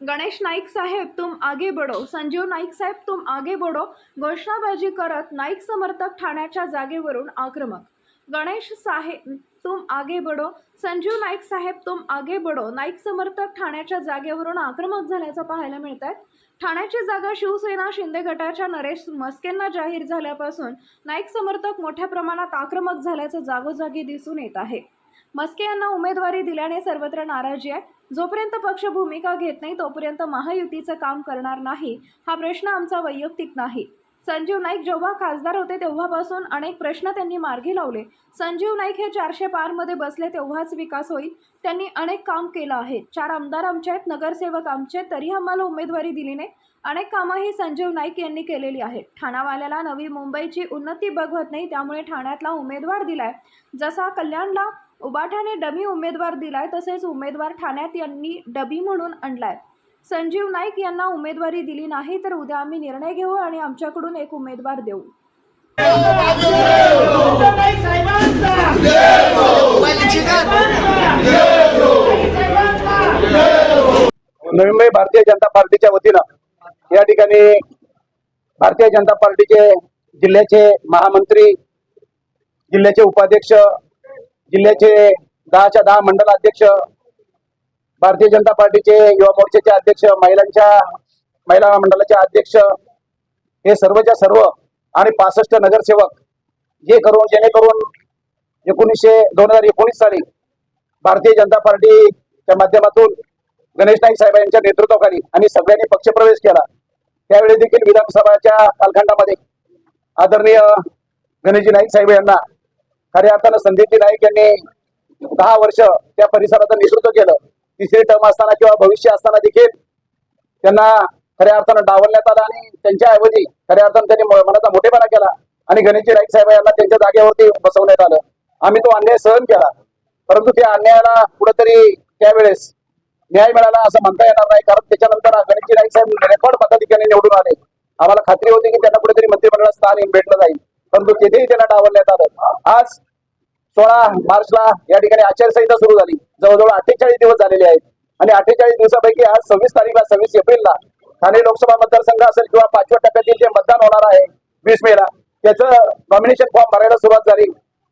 गणेश नाईक साहेब तुम आगे बढो. संजीव नाईक साहेब तुम आगे बढो. घोषणाबाजी करत नाईक समर्थक ठाण्याच्या जागेवरून आक्रमक. गणेश साहेब तुम आगे बढो. संजीव नाईक साहेब तुम आगे बढो. नाईक समर्थक ठाण्याच्या जागेवरून आक्रमक झाल्याचं पाहायला मिळत आहे ठाण्याची जागा शिवसेना शिंदे गटाच्या नरेश मस्केंना जाहीर झाल्यापासून नाईक समर्थक मोठ्या प्रमाणात आक्रमक झाल्याचं जागोजागी दिसून येत आहे. मस्के यांना उमेदवारी दिल्याने सर्वत्र नाराजी आहे. जोपर्यंत पक्ष भूमिका घेत नाही तोपर्यंत महायुतीचं काम करणार नाही हा प्रश्न आमचा वैयक्तिक नाही. संजीव नाईक जेव्हा खासदार होते तेव्हापासून अनेक प्रश्न त्यांनी मार्गी लावले. संजीव नाईक हे चारशे पारमध्ये बसले तेव्हाच विकास होईल. त्यांनी अनेक काम केलं आहे. चार आमदार आमचे आहेत नगरसेवक आमचे तरी आम्हाला उमेदवारी दिली नाही. अनेक कामंही संजीव नाईक यांनी केलेली आहेत. ठाणावाल्याला नवी मुंबईची उन्नती बघवत नाही त्यामुळे ठाण्यातला उमेदवार दिलाय. जसा कल्याणला उबाठाने डमी उमेदवार दिलाय तसेच उमेदवार ठाण्यात यांनी डबी म्हणून आणलाय. संजीव नाईक यांना उमेदवारी दिली नाही तर उद्या आम्ही निर्णय घेऊ आणि आमच्याकडून एक उमेदवार देऊ. नवी मुंबई भारतीय जनता पार्टीच्या वतीनं या ठिकाणी भारतीय जनता पार्टीचे जिल्ह्याचे महामंत्री जिल्ह्याचे उपाध्यक्ष जिल्ह्याचे दहाच्या दहा मंडल अध्यक्ष भारतीय जनता पार्टीचे युवा मोर्चाचे अध्यक्ष महिलांच्या महिला मंडळाचे अध्यक्ष हे सर्वच्या सर्व आणि पासष्ट नगरसेवक जे करून जेणेकरून एकोणीसशे दोन हजार एकोणीस साली भारतीय जनता पार्टीच्या माध्यमातून गणेश नाईक साहेब यांच्या नेतृत्वाखाली आणि सगळ्यांनी पक्षप्रवेश केला. त्यावेळी देखील विधानसभाच्या कालखंडामध्ये आदरणीय गणेशजी नाईक साहेब यांना खऱ्या अर्थानं संदीपजी नाईक यांनी दहा वर्ष त्या परिसराचं नेतृत्व केलं. तिसरी टर्म असताना किंवा भविष्य असताना देखील त्यांना खऱ्या अर्थानं डावलण्यात आलं आणि त्यांच्या ऐवजी खऱ्या अर्थानं त्यांनी मनाचा मोठेपणा केला आणि गणेशजी नाईक साहेब यांना त्यांच्या जागेवरती बसवण्यात आलं. आम्ही तो अन्याय सहन केला. परंतु त्या अन्यायाला कुठंतरी त्यावेळेस न्याय मिळाला असं म्हणता येणार नाही. कारण त्याच्यानंतर गणेशजी नाईक साहेब रेकॉर्ड मताधिकाऱ्यांनी निवडून आले. आम्हाला खात्री होती की त्यांना कुठेतरी मंत्रिमंडळात स्थान भेटलं जाईल. परंतु तेथेही त्यांना डावलण्यात आलं. आज सोळा मार्चला या ठिकाणी आचारसंहिता सुरू झाली. जवळजवळ अठ्ठेचाळीस दिवस झालेले आहेत. आणि अठ्ठेचाळीस दिवसापैकी आज सव्वीस तारीखला सव्वीस एप्रिलला ठाणे लोकसभा मतदारसंघ असेल किंवा पाचव्या टप्प्यातील जे मतदान होणार आहे वीस मेला त्याचं नॉमिनेशन फॉर्म भरायला सुरुवात झाली.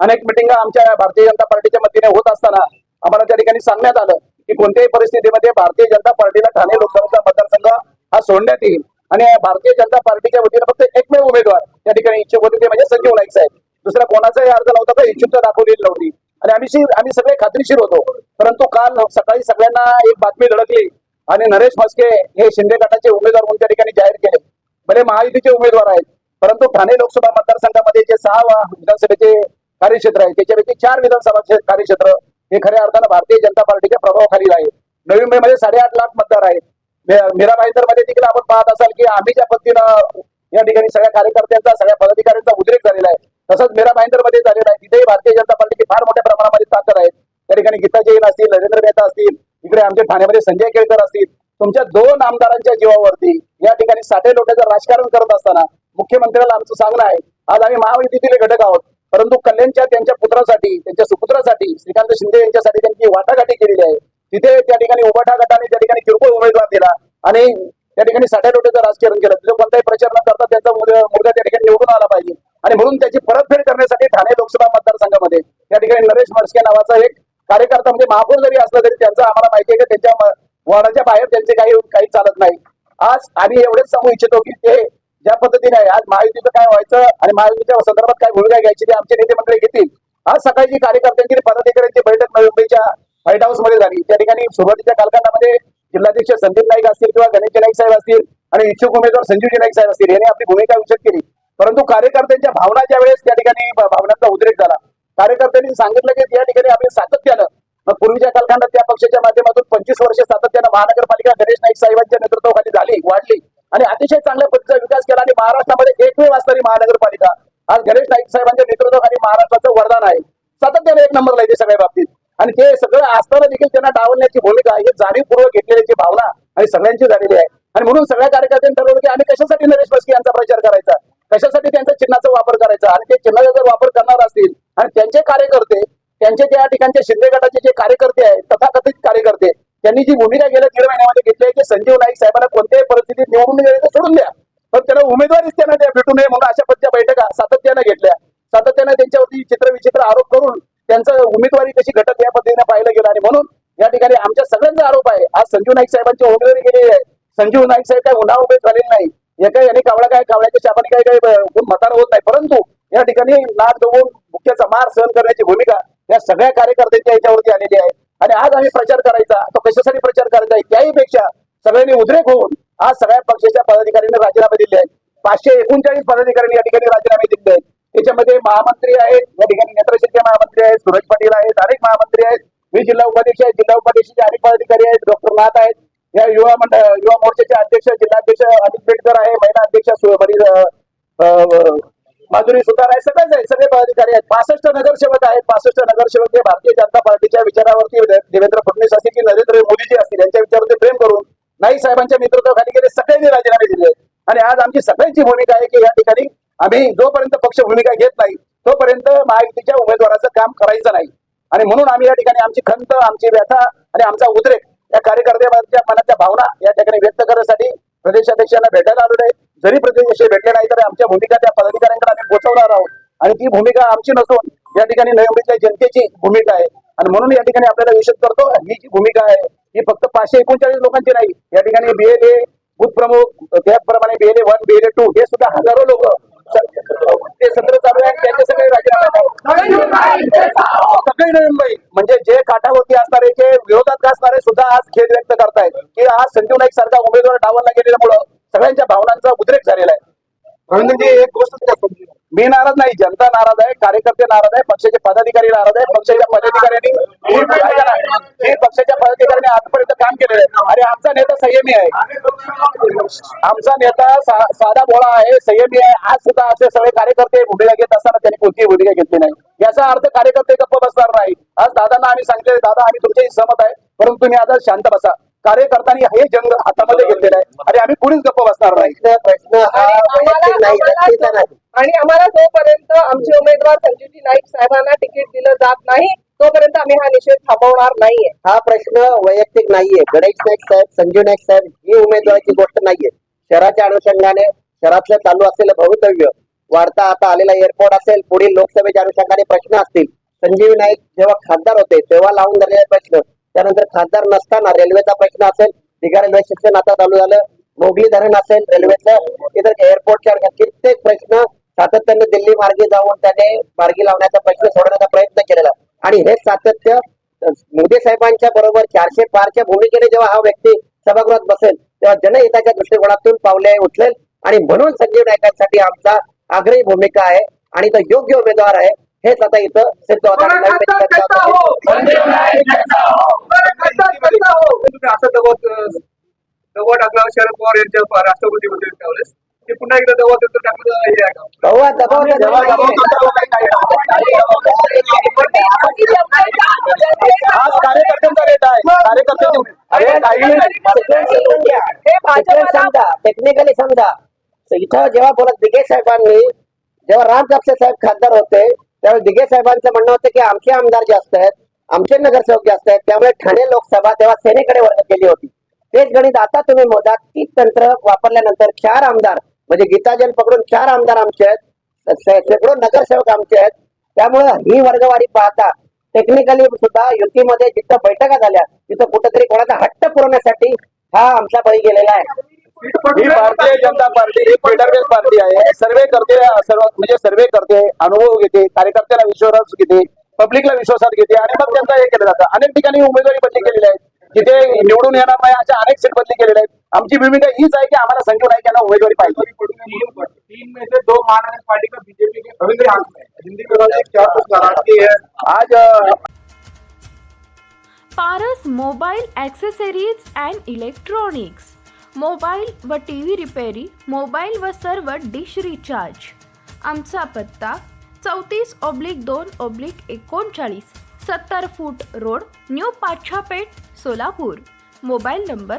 अनेक मिटिंगा आमच्या भारतीय जनता पार्टीच्या वतीने होत असताना आम्हाला त्या ठिकाणी सांगण्यात आलं की कोणत्याही परिस्थितीमध्ये भारतीय जनता पार्टीला ठाणे लोकसभेचा मतदारसंघ हा सोडण्यात येईल. आणि भारतीय जनता पार्टीच्या वतीने फक्त एकमेव उमेदवार ठिकाणी इच्छुक होते ते म्हणजे संजीव नाईक साहेब. दुसरा कोणाचाही अर्ज नव्हता तर इच्छुकता दाखवलेली नव्हती. आणि आम्ही आम्ही सगळे खात्रीशीर होतो. परंतु काल सकाळी सगळ्यांना एक बातमी धडकली. आणि नरेश म्हस्के हे शिंदे गटाचे उमेदवार म्हणून त्या ठिकाणी जाहीर केले. भले महायुतीचे उमेदवार आहेत परंतु ठाणे लोकसभा मतदारसंघामध्ये जे सहा विधानसभेचे कार्यक्षेत्र आहे त्याच्यापैकी चार विधानसभा कार्यक्षेत्र हे खऱ्या अर्थानं भारतीय जनता पार्टीच्या प्रभावाखाली आहे. नवी मुंबईमध्ये साडेआठ लाख मतदार आहेत. मे- मीरा भाईंदरमध्ये देखील आपण पाहत असाल की आम्ही ज्या पद्धतीनं या ठिकाणी सगळ्या कार्यकर्त्यांचा सगळ्या पदाधिकाऱ्यांचा उद्रेक झालेला आहे. तसंच मेरा भाईंदरमध्ये झालेला आहे. तिथेही भारतीय जनता पार्टीची फार मोठ्या प्रमाणामध्ये ताकद आहे. त्या ठिकाणी गीता जैन असतील नरेंद्र मेहता असतील इकडे आमच्या ठाण्यामध्ये संजय केळकर असतील तुमच्या दोन आमदारांच्या जीवावरती या ठिकाणी साठे लोट्याचं राजकारण करत असताना मुख्यमंत्र्याला आमचं सांगणं आहे आज आम्ही महायुतीतील घटक आहोत. परंतु कल्याणच्या त्यांच्या पुत्रासाठी त्यांच्या सुपुत्रासाठी श्रीकांत शिंदे यांच्यासाठी त्यांची वाटाघाटी केलेली आहे. तिथे त्या ठिकाणी उबाठा गटाने त्या ठिकाणी किरकोळ उमेदवार दिला आणि त्या ठिकाणी साठ्या लोकांचं राजकारण केलं तिथे कोणताही प्रचार न करता त्यांचा मुलगा त्या ठिकाणी निवडून आला पाहिजे. आणि म्हणून त्याची परतफेड करण्यासाठी ठाणे लोकसभा मतदारसंघामध्ये त्या ठिकाणी नरेश मडस्के नावाचा एक कार्यकर्ता म्हणजे महापौर जरी असला तरी त्यांचा आम्हाला माहिती आहे की त्यांच्या वॉर्डाच्या बाहेर त्यांचे काही काही चालत नाही. आज आम्ही एवढेच सांगू इच्छितो की ते ज्या पद्धतीने आहे आज महायुतीचं काय व्हायचं आणि महायुतीच्या संदर्भात काय भूमिका घ्यायची ते आमचे नेते मंडळी घेतील. आज सकाळची कार्यकर्त्यांची पदाधिकाऱ्यांची बैठक मुंबईच्या व्हाईट हाऊसमध्ये झाली त्या ठिकाणी सुरुवातीच्या कालखंडामध्ये जिल्हाध्यक्ष संदीप नाईक असतील किंवा गणेश नाईक साहेब असतील आणि इच्छुक उमेदवार संजीवजी नाईक साहेब असतील यांनी आपली भूमिका विषद केली. परंतु कार्यकर्त्यांच्या भावना ज्या वेळेस त्या ठिकाणी भावनांचा उद्रेक झाला कार्यकर्त्यांनी सांगितलं की या ठिकाणी आम्ही सातत्यानं मग पूर्वीच्या कालखंडात त्या पक्षाच्या माध्यमातून पंचवीस वर्ष सातत्यानं महानगरपालिका गणेश नाईक साहेबांच्या नेतृत्वाखाली झाली वाढली. आणि अतिशय चांगल्या पद्धतीचा विकास केला आणि महाराष्ट्रामध्ये एकमेव असणारी महानगरपालिका आज गणेश नाईक साहेबांच्या नेतृत्वाखाली महाराष्ट्राचं वरदान आहे. सातत्याने एक नंबरला येते सगळ्या बाबतीत. आणि ते सगळं असताना देखील त्यांना डावलण्याची भूमिका ही जाणीवपूर्वक घेतलेल्याची भावना आणि सगळ्यांची झालेली आहे. आणि म्हणून सगळ्या कार्यकर्त्यांनी ठरवलं की आम्ही कशासाठी नरेश बसके यांचा प्रचार करायचा? कशासाठी त्यांच्या चिन्हाचा वापर करायचा? आणि ते चिन्हाचा जर वापर करणार असतील आणि त्यांचे कार्यकर्ते त्यांचे त्या ठिकाणचे शिंदे गटाचे जे कार्यकर्ते आहेत तथाकथित कार्यकर्ते त्यांनी जी भूमिका गेल्या दीड महिन्यामध्ये घेतली आहे की संजीव नाईक साहेबांना कोणत्याही परिस्थितीत निवडून गेले तर सोडून द्या. पण त्याला उमेदवारीच त्यांना त्या भेटू नये म्हणून अशा पद्धतीच्या बैठका सातत्यानं घेतल्या. सातत्यानं त्यांच्यावरती चित्रविचित्र आरोप करून त्यांचं उमेदवारी कशी घटक या पद्धतीने पाहिलं गेलं आणि म्हणून या ठिकाणी आमच्या सगळ्यांचा आरोप आहे. आज संजीव नाईक साहेबांची उमेदवारी गेलेली आहे. संजीव नाईक साहेब काय उन्हा उभे झालेले नाही. एका यांनी कावळा काय कावळ्याच्या शापाने काही काही मतार होत नाही. परंतु या ठिकाणी नाक दबून मुख्याचा मार सहन करण्याची भूमिका या सगळ्या कार्यकर्त्यांच्या याच्यावरती आलेली आहे. आणि आज आम्ही प्रचार करायचा तो कशासाठी प्रचार करायचा आहे त्याही पेक्षा सगळ्यांनी उद्रेक होऊन आज सगळ्या पक्षाच्या पदाधिकाऱ्यांनी राजीनामे दिले आहेत. पाचशे एकोणचाळीस पदाधिकाऱ्यांनी या ठिकाणी राजीनामे दिले आहेत. याच्यामध्ये महामंत्री आहेत या ठिकाणी नेत्रशक्ती महामंत्री आहेत सुरज पाटील आहेत अनेक महामंत्री आहेत. मी जिल्हा उपाध्यक्ष आहेत जिल्हा उपाध्यक्षाचे अनेक पदाधिकारी आहेत डॉक्टर नाथ आहेत. या युवा मंडळ युवा मोर्चाचे अध्यक्ष जिल्हाध्यक्ष अनिल पेटकर आहे महिला अध्यक्ष माधुरी सुतार आहे सगळेच आहेत सगळे पदाधिकारी आहेत. पासष्ट नगरसेवक आहेत. पासष्ट नगरसेवक हे भारतीय जनता पार्टीच्या विचारावरती देवेंद्र फडणवीस असतील की नरेंद्र मोदीजी असतील यांच्या विचारावरती प्रेम करून नाईक साहेबांच्या नेतृत्वाखाली गेले सगळ्यांनी राजीनामे दिले आहेत. आणि आज आमची सगळ्यांची भूमिका आहे की या ठिकाणी आम्ही जोपर्यंत पक्ष भूमिका घेत नाही तोपर्यंत महायुतीच्या उमेदवाराचं काम करायचं नाही. आणि म्हणून आम्ही या ठिकाणी आमची खंत आमची व्यथा आणि आमचा उद्रेक या कार्यकर्त्यांच्या मनातल्या भावना या ठिकाणी व्यक्त करण्यासाठी प्रदेशाध्यक्षांना भेटायला आलो नाही जरी प्रदेश भेटले नाही तर आमच्या भूमिका त्या पदाधिकाऱ्यांकडे आम्ही पोहोचवणार आहोत. आणि ती भूमिका आमची नसून या ठिकाणी नवी जनतेची भूमिका आहे. आणि म्हणून या ठिकाणी आपल्याला विषय करतो ही जी भूमिका आहे ही फक्त पाचशे एकोणचाळीस लोकांची नाही. या ठिकाणी बीएलए बूथ प्रमुख त्याचप्रमाणे बीएलए वन बीएलए टू हे सुद्धा हजारो लोक ते सत्र चालू आहे त्याचे सगळे राजीनामे सगळे नवी मुंबई म्हणजे जे काठावरती असणारे जे विरोधात असणारे सुद्धा आज खेद व्यक्त करतायत की आज संजीव नाईक सारखा उमेदवार डावलला गेलेल्यामुळं सगळ्यांच्या भावनांचा उद्रेक झालेला आहे. रवींद्रजी एक गोष्ट मी नाराज नाही जनता नाराज आहे कार्यकर्ते नाराज आहे पक्षाचे पदाधिकारी नाराज आहे पक्षाच्या पदाधिकाऱ्यांनी ही पक्षाच्या पदाधिकाऱ्यांनी आजपर्यंत काम केलेलं आहे. आणि आमचा नेता संयमी आहे. आमचा नेता साधा बोळा आहे संयमी आहे. आज सुद्धा असे सगळे कार्यकर्ते भूमिका घेत असताना त्यांनी कोणतीही भूमिका घेतली नाही. याचा अर्थ कार्यकर्ते गप्प बसणार नाही. आज दादांना आम्ही सांगितले दादा आम्ही तुमच्याही सहमत आहे परंतु तुम्ही आता शांत बसा. कार्यकर्त्यांनी हे जंग हातामध्ये घेतलेला आहे. आणि आम्ही कुणीच गप्प बसणार नाही. आणि आम्हाला जोपर्यंत आमचे उमेदवार संजीवजी नाईक साहेबांना तिकीट दिलं जात नाही. तोपर्यंत आम्ही हा निषेध थांबवणार नाहीये. हा प्रश्न वैयक्तिक नाहीये. गणेश नाईक साहेब संजीव नाईक साहेब ही उमेदवाराची गोष्ट नाहीये. शहराच्या अनुषंगाने शहरातलं चालू असलेलं भवितव्य वाढता आता आलेला एअरपोर्ट असेल पुढील लोकसभेच्या अनुषंगाने प्रश्न असतील. संजीव नाईक जेव्हा खासदार होते तेव्हा लावून धरलेले प्रश्न. त्यानंतर खासदार नसताना रेल्वेचा प्रश्न असेल दिघा रेल्वे शिक्षण आता चालू झालं. मोगली धरण असेल रेल्वेचं इतर एअरपोर्टच्या कित्येक प्रश्न सातत्याने दिल्ली मार्गे जाऊन त्याने मार्गी लावण्याचा प्रश्न सोडवण्याचा प्रयत्न केलेला. आणि हे सातत्य मोदी साहेबांच्या बरोबर चारशे पारच्या भूमिकेने जेव्हा हा व्यक्ती सभागृहात बसेल तेव्हा जनहिताच्या दृष्टिकोनातून पावले उचलेल. आणि म्हणून संजीव नायकांसाठी आमचा आग्रही भूमिका आहे आणि तो योग्य उमेदवार आहे. हेच आता इथं सिद्ध होत. आहे. तुम्ही असं शरद पवार यांच्या राष्ट्रपतीमध्ये त्यावेळेस ते पुन्हा एकदा दबाव देतो हे आज कार्यकर्त्यांचा रेट आहे हे भाजपला टेक्निकली समजा इथं जेव्हा बोलत दिघे साहेबांनी जेव्हा राम कापसे साहेब खासदार होते त्यावेळी दिघे साहेबांचं म्हणणं होतं की आमचे आमदार जास्त आहेत आमचे नगरसेवक जास्त आहेत त्यामुळे ठाणे लोकसभा तेव्हा सेनेकडे वर्ग केली होती तेच गणित आता तुम्ही मोजा तीच तंत्र वापरल्यानंतर चार आमदार म्हणजे गीताजन पकडून चार आमदार आमचे आहेत शेकडो नगरसेवक आमचे आहेत. त्यामुळे ही वर्गवारी पाहता टेक्निकली सुद्धा युतीमध्ये जिथं बैठका झाल्या तिथं कुठेतरी कोणाचा हट्ट पुरवण्यासाठी हा आमचा बळी गेलेला आहे. ही भारतीय जनता पार्टी ही फेडरल पार्टी आहे. सर्वे करते सर्व म्हणजे सर्वे करते अनुभव घेते कार्यकर्त्याला विश्वास घेते पब्लिकला विश्वासात घेते आणि मग त्यांचा हे केलं जातं. अनेक ठिकाणी उमेदवारी बदली केलेली आहे जिथे निवडून येणार नाही अशा अनेक सीट बदली केलेल्या आहेत. आमची भूमिका हीच आहे की आम्हाला संजय नाईक यांना उमेदवारी पाहिजे. तीन में से दो महाराज पार्टी बीजेपी आज Paras mobile accessories and electronics. Mobile व टी व्ही रिपेरी मोबाईल व सर्व डिश रिचार्ज. आमचा पत्ता चौतीस ऑब्लिक दोन ऑब्लिक एकोणचाळीस सत्तर foot road new Pachhapeth Solapur. Mobile number